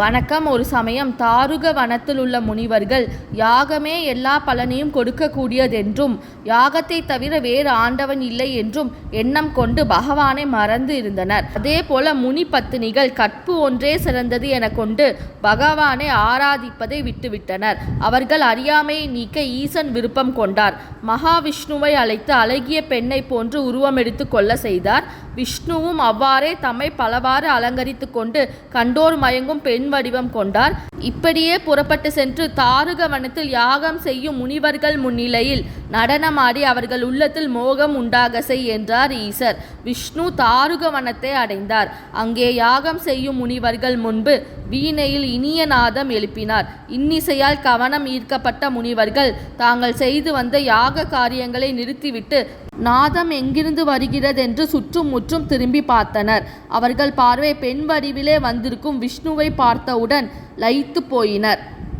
வணக்கம். ஒரு சமயம் தாருக வனத்தில் உள்ள முனிவர்கள் யாகமே எல்லா பலனையும் கொடுக்கக்கூடியதென்றும் யாகத்தை தவிர வேறு ஆண்டவன் இல்லை என்றும் எண்ணம் கொண்டு பகவானை மறந்து இருந்தனர். அதே போல முனி பத்தினிகள் கற்பு ஒன்றே சிறந்தது என கொண்டு பகவானை ஆராதிப்பதை விட்டுவிட்டனர். அவர்கள் அறியாமையை நீக்க ஈசன் விருப்பம் கொண்டார். மகாவிஷ்ணுவை அழைத்து அழகிய பெண்ணை போன்று உருவமெடுத்து கொள்ள செய்தார். விஷ்ணுவும் அவ்வாறே தம்மை பலவாறு அலங்கரித்து கொண்டு கண்டோர் மயங்கும் பெண் வடிவம் கொண்டார். இப்படியே புறப்பட்டு சென்று தாருக வனத்தில் யாகம் செய்யும் முனிவர்கள் முன்னிலையில் நடனமாடி அவர்கள் உள்ளத்தில் மோகம் உண்டாக செய் என்றார் ஈசர். விஷ்ணு தாருக வனத்தை அடைந்தார். அங்கே யாகம் செய்யும் முனிவர்கள் முன்பு வீணையில் இனிய நாதம் எழுப்பினார். இன்னிசையால் கவனம் ஈர்க்கப்பட்ட முனிவர்கள் தாங்கள் செய்து வந்த யாக காரியங்களை நிறுத்திவிட்டு நாதம் எங்கிருந்து வருகிறதென்று சுற்றும் முற்றும் திரும்பி பார்த்தனர். அவர்கள் பார்வை பெண் வடிவிலே வந்திருக்கும் விஷ்ணுவை பார்த்தவுடன் லயித்து போயினர்.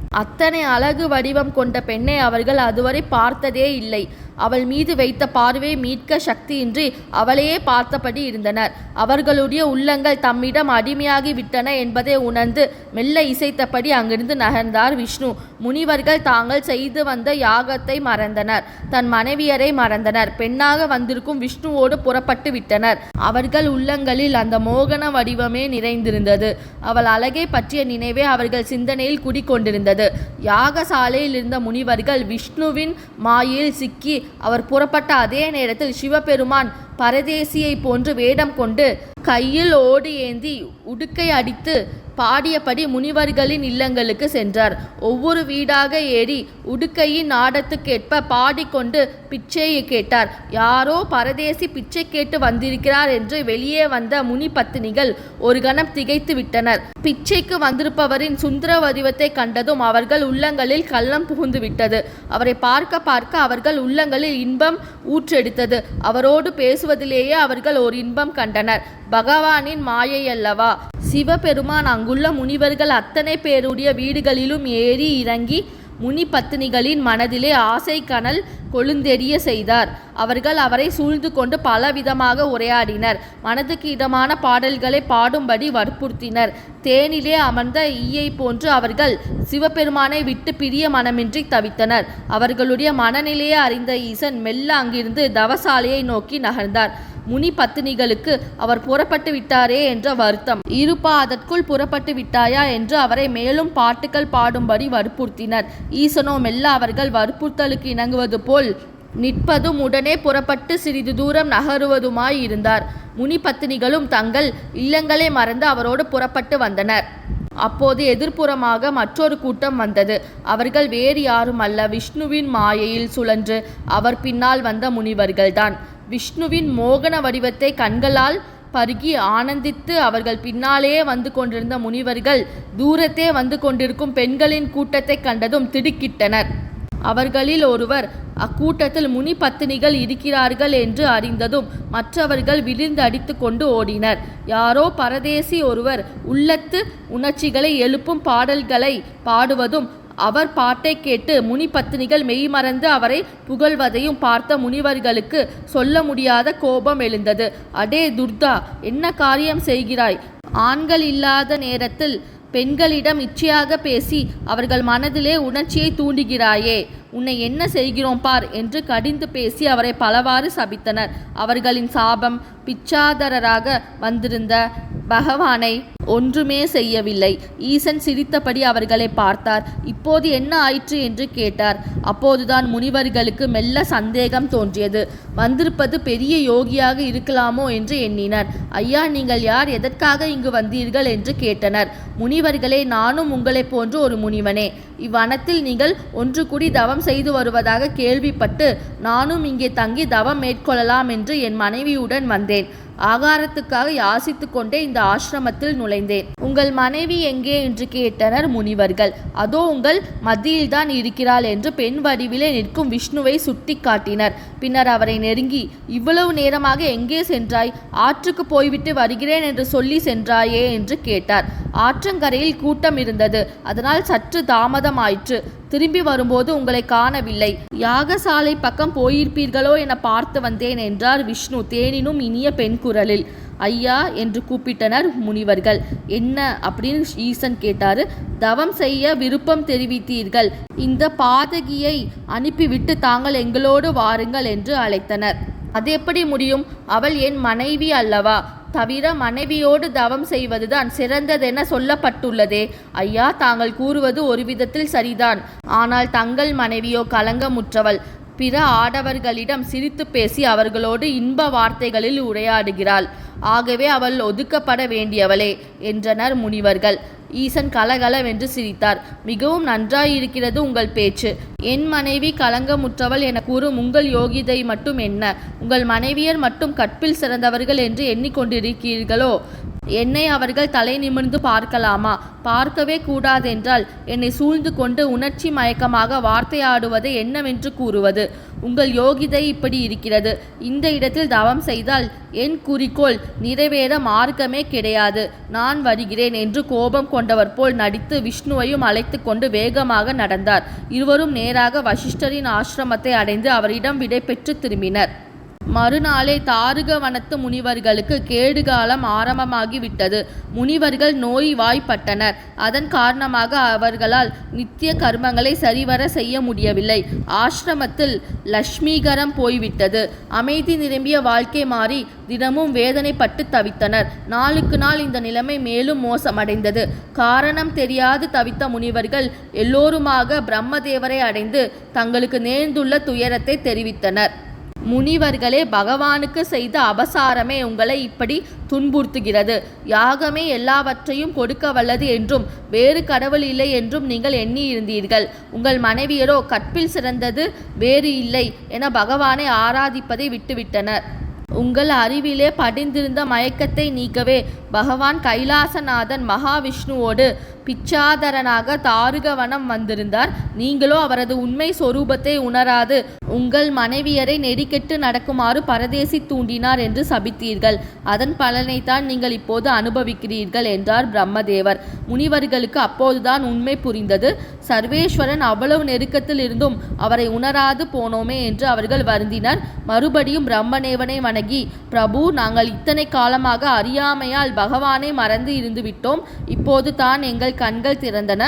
அத்தனை அழகு வடிவம் கொண்ட பெண்ணை அவர்கள் அதுவரை பார்த்ததே இல்லை. அவள் மீது வைத்த பார்வை மீட்க சக்தியின்றி அவளையே பார்த்தபடி இருந்தனர். அவர்களுடைய உள்ளங்கள் தம்மிடம் அடிமையாகி விட்டன என்பதை உணர்ந்து மெல்ல இசைத்தபடி அங்கிருந்து நகர்ந்தார் விஷ்ணு. முனிவர்கள் தாங்கள் செய்து வந்த யாகத்தை மறந்தனர். தன் மனைவியரை மறந்தனர். பெண்ணாக வந்திருக்கும் விஷ்ணுவோடு புறப்பட்டு விட்டனர். அவர்கள் உள்ளங்களில் அந்த மோகன வடிவமே நிறைந்திருந்தது. அவள் அழகை பற்றிய நினைவே அவர்கள் சிந்தனையில் குடிக்கொண்டிருந்தது. யாகசாலையில் இருந்த முனிவர்கள் விஷ்ணுவின் மாயில் சிக்கி அவர் புறப்பட்ட அதே நேரத்தில் சிவபெருமான் பரதேசியை போன்று வேடம் கொண்டு கையில் ஓடு ஏந்தி உடுக்கை அடித்து பாடியபடி முனிவர்களின் இல்லங்களுக்கு சென்றார். ஒவ்வொரு வீடாக ஏறி உடுக்கையின் நாடத்துக்கேற்ப பாடிக்கொண்டு பிச்சையை கேட்டார். யாரோ பரதேசி பிச்சை கேட்டு வந்திருக்கிறார் என்று வெளியே வந்த முனி பத்தினிகள் ஒரு கணம் திகைத்து விட்டனர். பிச்சைக்கு வந்திருப்பவரின் சுந்தர வடிவத்தை கண்டதும் அவர்கள் உள்ளங்களில் கள்ளம் புகுந்து விட்டது. அவரை பார்க்க பார்க்க அவர்கள் உள்ளங்களில் இன்பம் ஊற்றெடுத்தது. அவரோடு பேச பேசுவதிலேயே அவர்கள் ஒரு இன்பம் கண்டனர். பகவானின் மாயை அல்லவா சிவபெருமான் அங்குள்ள முனிவர்கள் அத்தனை பேருடைய வீடுகளிலும் ஏறி இறங்கி முனி பத்தினிகளின் மனதிலே ஆசை கனல் கொழுந்தெறிய செய்தார். அவர்கள் அவரை சூழ்ந்து கொண்டு பலவிதமாக உரையாடினர். மனதுக்கு இதமான பாடல்களை பாடும்படி வற்புறுத்தினர். தேனிலே அமர்ந்த ஈயை போன்று அவர்கள் சிவபெருமானை விட்டு பிரிய மனமின்றி தவித்தனர். அவர்களுடைய மனநிலையை அறிந்த ஈசன் மெல்ல அங்கிருந்து தவசாலையை நோக்கி நகர்ந்தார். முனி பத்தினிகளுக்கு அவர் புறப்பட்டு விட்டாரே என்ற வருத்தம். இருப்பா அதற்குள் புறப்பட்டு விட்டாயா என்று அவரை மேலும் பாட்டுக்கள் பாடும்படி வற்புறுத்தினர். ஈசனோ மெல்ல அவர்கள் வற்புறுத்தலுக்கு இணங்குவது போல் நிற்பதும் உடனே புறப்பட்டு சிறிது தூரம் நகருவதுமாய் இருந்தார். முனி பத்தினிகளும் தங்கள் இல்லங்களை மறந்து அவரோடு புறப்பட்டு வந்தனர். அப்போது எதிர்ப்புறமாக மற்றொரு கூட்டம் வந்தது. அவர்கள் வேறு யாரும் அல்ல விஷ்ணுவின் மாயையில் சுழன்று அவர் பின்னால் வந்த முனிவர்கள்தான். விஷ்ணுவின் மோகன வடிவத்தை கண்களால் பருகி ஆனந்தித்து அவர்கள் பின்னாலே வந்து கொண்டிருந்த முனிவர்கள் தூரத்தே வந்து கொண்டிருக்கும் பெண்களின் கூட்டத்தை கண்டதும் திடுக்கிட்டனர். அவர்களில் ஒருவர் அக்கூட்டத்தில் முனி பத்தினிகள் இருக்கிறார்கள் என்று அறிந்ததும் மற்றவர்கள் விழுந்து அடித்து கொண்டு ஓடினர். யாரோ பரதேசி ஒருவர் உள்ளத்து உணர்ச்சிகளை எழுப்பும் பாடல்களை பாடுவதும் அவர் பாட்டை கேட்டு முனி பத்தினிகள் மெய்மறந்து அவரை புகழ்வதையும் பார்த்த முனிவர்களுக்கு சொல்ல முடியாத கோபம் எழுந்தது. அடே துர்தா என்ன காரியம் செய்கிறாய்? ஆண்கள் இல்லாத நேரத்தில் பெண்களிடம் இச்சையாக பேசி அவர்கள் மனதிலே உணர்ச்சியை தூண்டுகிறாயே உன்னை என்ன செய்கிறோம் பார்? என்று கடிந்து பேசி அவரை பலவாறு சபித்தனர். அவர்களின் சாபம் பிச்சாதரராக வந்திருந்த பகவானை ஒன்றுமே செய்யவில்லை. ஈசன் சிரித்தபடி அவர்களை பார்த்தார். இப்போது என்ன ஆயிற்று என்று கேட்டார். அப்போதுதான் முனிவர்களுக்கு மெல்ல சந்தேகம் தோன்றியது. வந்திருப்பது பெரிய யோகியாக இருக்கலாமோ என்று எண்ணினர். ஐயா நீங்கள் யார்? எதற்காக இங்கு வந்தீர்கள் என்று கேட்டனர். முனிவர்களே நானும் உங்களைப் போன்று ஒரு முனிவனே. இவ்வனத்தில் நீங்கள் ஒன்று கூடி தவம் செய்து வருவதாக கேள்விப்பட்டு நானும் இங்கே தங்கி தவம் மேற்கொள்ளலாம் என்று என் மனைவியுடன் வந்தேன். ஆகாரத்துக்காக யாசித்து கொண்டே இந்த ஆசிரமத்தில் நுழைந்தேன். உங்கள் மனைவி எங்கே? என்று கேட்டனர் முனிவர்கள். அதோ உங்கள் மத்தியில்தான் இருக்கிறாள் என்று பெண் வடிவிலே நிற்கும் விஷ்ணுவை சுட்டி காட்டினர். பின்னர் அவரை நெருங்கி இவ்வளவு நேரமாக எங்கே சென்றாய்? ஆற்றுக்கு போய்விட்டு வருகிறேன் என்று சொல்லி சென்றாயே என்று கேட்டார். ஆற்றங்கரையில் கூட்டம் இருந்தது. அதனால் சற்று தாமதமாயிற்று. திரும்பி வரும்போது உங்களை காணவில்லை. யாகசாலை பக்கம் போயிருப்பீர்களோ என பார்த்து வந்தேன் என்றார் விஷ்ணு தேனினும் இனிய பெண் குரலில். ஐயா என்று கூப்பிட்டனர் முனிவர்கள். என்ன அப்படின்னு ஈசன் கேட்டாரு. தவம் செய்ய விருப்பம் தெரிவித்தீர்கள். இந்த பாதகியை அனுப்பிவிட்டு தாங்கள் எங்களோடு வாருங்கள் என்று அழைத்தனர். அது எப்படி முடியும்? அவள் என் மனைவி அல்லவா? தவிர மனைவியோடு தவம் செய்வதுதான் சிறந்ததென சொல்லப்பட்டுள்ளதே. ஐயா தாங்கள் கூறுவது ஒரு விதத்தில் சரிதான். ஆனால் தங்கள் மனைவியோ கலங்கமுற்றவள் பிற ஆடவர்களிடம் சிரித்து பேசி அவர்களோடு இன்ப வார்த்தைகளில் உரையாடுகிறாள். ஆகவே அவள் ஒதுக்கப்பட வேண்டியவளே என்றனர் முனிவர்கள். ஈசன் கலகலவென்று சிரித்தார். மிகவும் நன்றாயிருக்கிறது உங்கள் பேச்சு. என் மனைவி களங்கமுற்றவள் என கூறும் உங்கள் யோகிதை மட்டும் என்ன? உங்கள் மனைவியர் மட்டும் கற்பில் சிறந்தவர்கள் என்று எண்ணிக்கொண்டிருக்கிறீர்களோ? என்னை அவர்கள் தலை நிமிர்ந்து பார்க்கலாமா? பார்க்கவே கூடாதென்றால் என்னை சூழ்ந்து கொண்டு உணர்ச்சி மயக்கமாக வார்த்தையாடுவதை என்னவென்று கூறுவது? உங்கள் யோகிதை இப்படி இருக்கிறது. இந்த இடத்தில் தவம் செய்தால் என் குறிக்கோள் நிறைவேற மார்க்கமே கிடையாது. நான் வருகிறேன் என்று கோபம் கொண்டவர் போல் நடித்து விஷ்ணுவையும் அழைத்து கொண்டு வேகமாக நடந்தார். இருவரும் நேராக வசிஷ்டரின் ஆசிரமத்தை அடைந்து அவரிடம் விடை பெற்று திரும்பினர். மறுநாளே தாருக வனத்து முனிவர்களுக்கு கேடுகாலம் ஆரம்பமாகிவிட்டது. முனிவர்கள் நோய் வாய்ப்பட்டனர் அதன் காரணமாக அவர்களால் நித்திய கர்மங்களை சரிவர செய்ய முடியவில்லை. ஆசிரமத்தில் லக்ஷ்மீகரம் போய்விட்டது. அமைதி நிரம்பிய வாழ்க்கை மாறி தினமும் வேதனைப்பட்டு தவித்தனர். நாளுக்கு நாள் இந்த நிலைமை மேலும் மோசமடைந்தது. காரணம் தெரியாது தவித்த முனிவர்கள் எல்லோருமாக பிரம்மதேவரை அடைந்து தங்களுக்கு நேர்ந்துள்ள துயரத்தை தெரிவித்தனர். முனிவர்களே பகவானுக்கு செய்த அபசாரமே உங்களை இப்படி துன்புறுத்துகிறது. யாகமே எல்லாவற்றையும் கொடுக்க வல்லது என்றும் வேறு கடவுள் இல்லை என்றும் நீங்கள் எண்ணியிருந்தீர்கள். உங்கள் மனைவியரோ கற்பில் சிறந்தது வேறு இல்லை என பகவானை ஆராதிப்பதை விட்டுவிட்டனர். உங்கள் அறிவிலே படிந்திருந்த மயக்கத்தை நீக்கவே பகவான் கைலாசநாதன் மகாவிஷ்ணுவோடு பிச்சாதரனாக தாருகவனம் வந்திருந்தார். நீங்களோ அவரது உண்மை சொரூபத்தை உணராது. உங்கள் மனைவியரை நெடிக்கெட்டு நடக்குமாறு பரதேசி தூண்டினார் என்று சபித்தீர்கள். அதன் பலனைத்தான் நீங்கள் இப்போது அனுபவிக்கிறீர்கள் என்றார் பிரம்மதேவர். முனிவர்களுக்கு அப்போதுதான் உண்மை புரிந்தது. சர்வேஸ்வரன் அவ்வளவு நெருக்கத்தில் இருந்தும் அவரை உணராது போனோமே என்று அவர்கள் வருந்தினர். மறுபடியும் பிரம்மதேவனை கண்ணகி பிரபு நாங்கள் இத்தனை காலமாக அறியாமையால் பகவானை மறந்து இருந்துவிட்டோம் இப்போது தான் எங்கள் கண்கள் திறந்தன.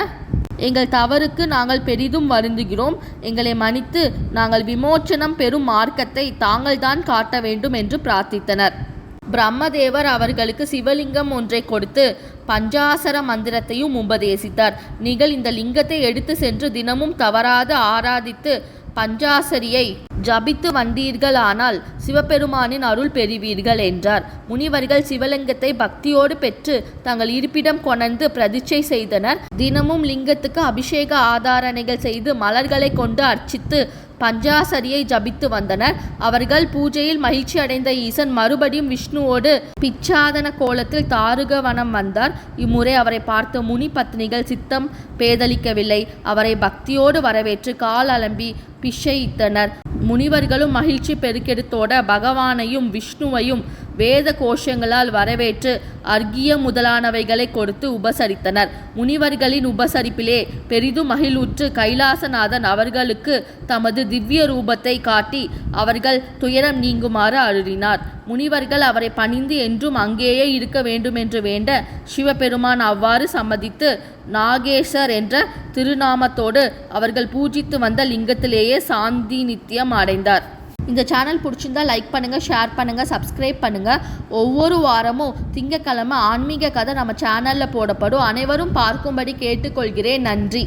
எங்கள் தவறுக்கு நாங்கள் பெரிதும் வருந்துகிறோம். எங்களை மன்னித்து நாங்கள் விமோச்சனம் பெறும் மார்க்கத்தை தாங்கள்தான் காட்ட வேண்டும் என்று பிரார்த்தித்தனர். பிரம்மதேவர் அவர்களுக்கு சிவலிங்கம் ஒன்றை கொடுத்து பஞ்சாசர மந்திரத்தையும் உபதேசித்தார். நீங்கள் இந்த லிங்கத்தை எடுத்து சென்று தினமும் தவறாது ஆராதித்து பஞ்சாசரியை ஜபித்து வந்தீர்களானால் சிவபெருமானின் அருள் பெறுவீர்கள் என்றார். முனிவர்கள் சிவலிங்கத்தை பக்தியோடு பெற்று தங்கள் இருப்பிடம் கொணர்ந்து பிரதிச்சை செய்தனர். தினமும் லிங்கத்துக்கு அபிஷேக ஆதாரணைகள் செய்து மலர்களை கொண்டு அர்ச்சித்து பஞ்சாசரியை ஜபித்து வந்தனர். அவர்கள் பூஜையில் மகிழ்ச்சி அடைந்த ஈசன் மறுபடியும் விஷ்ணுவோடு பிச்சாதன கோலத்தில் தாருகவனம் வந்தார். இம்முறை அவரை பார்த்த முனி பத்னிகள் சித்தம் பேதலிக்கவில்லை. அவரை பக்தியோடு வரவேற்று கால் அலம்பி பிஷையித்தனர் முனிவர்களும் மகிழ்ச்சி பெருக்கெடுத்தோட பகவானையும் விஷ்ணுவையும் வேத கோஷங்களால் வரவேற்று அர்க்கிய முதலானவைகளை கொடுத்து உபசரித்தனர். முனிவர்களின் உபசரிப்பிலே பெரிதும் மகிழ்வுற்று கைலாசநாதன் அவர்களுக்கு தமது திவ்ய ரூபத்தை காட்டி அவர்கள் துயரம் நீங்குமாறு அருளினார். முனிவர்கள் அவரை பணிந்து என்றும் அங்கேயே இருக்க வேண்டுமென்று வேண்ட சிவபெருமான் அவ்வாறு சம்மதித்து நாகேஸ்வர் என்ற திருநாமத்தோடு அவர்கள் பூஜித்து வந்த லிங்கத்திலேயே சாந்தி நித்தியம் அடைந்தார். இந்த சேனல் பிடிச்சிருந்தா லைக் பண்ணுங்கள் ஷேர் பண்ணுங்கள் சப்ஸ்கிரைப் பண்ணுங்கள் ஒவ்வொரு வாரமும் திங்கக்கிழமை ஆன்மீக கதை நம்ம சேனலில் போடப்படும். அனைவரும் பார்க்கும்படி கேட்டுக்கொள்கிறேன். நன்றி.